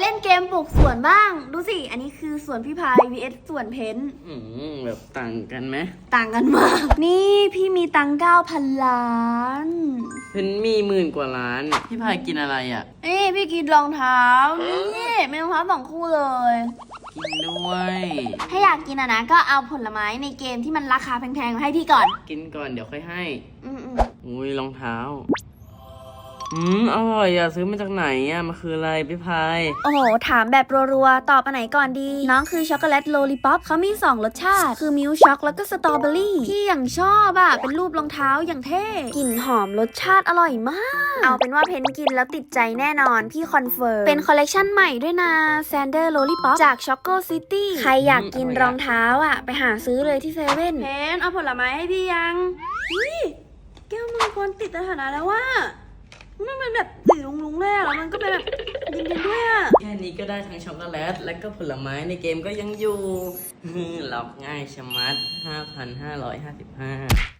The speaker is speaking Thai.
เล่นเกมปลูกสวนบ้าง ดูสิ อันนี้คือสวนพี่พาย vs สวนเพนอืมแบบต่างกันไหมต่างกันมาก นี่พี่มีตังเก้าพันล้าน เพนมีหมื่นกว่าล้าน พี่พายกินอะไรอะ นี่พี่กินรองเท้า นี่มีรองเท้าสองคู่เลย กินด้วย ถ้าอยากกินอะนะก็เอาผลไม้ในเกมที่มันราคาแพงๆมาให้พี่ก่อน กินก่อนเดี๋ยวค่อยให้ อืมอุ้ยรองเท้า อืม อร่อยอะซื้อมาจากไหนอะมันคืออะไรพี่พาย โอ้โห ถามแบบรัวๆ ตอบอันไหนก่อนดี น้องคือช็อกโกแลตโลลิปอปเขามี 2 รสชาติ คือมิลช็อกแล้วก็สตรอเบอรี่ที่อย่างชอบอะเป็นรูปรองเท้าอย่างเท่ กลิ่นหอมรสชาติอร่อยมาก เอาเป็นว่าเพนกินแล้วติดใจแน่นอน พี่คอนเฟิร์ม เป็นคอลเลกชันใหม่ด้วยนะ Sander Lollipop จาก Choco City ใครอยากกินรองเท้าอะไปหาซื้อเลยที่เซเว่นเพนเอาผลไม้ให้พี่ยังนี่แก้วมังกรติดสถานะแล้วว่า มันเป็นแบบสีลุงๆเลยอะแล้วมันก็เป็นแบบเย็นๆด้วยอะแค่นี้ก็ได้ทั้งช็อกโกแลต และก็ผลไม้ในเกมก็ยังอยู่ล็อกง่ายชะมัด 5,555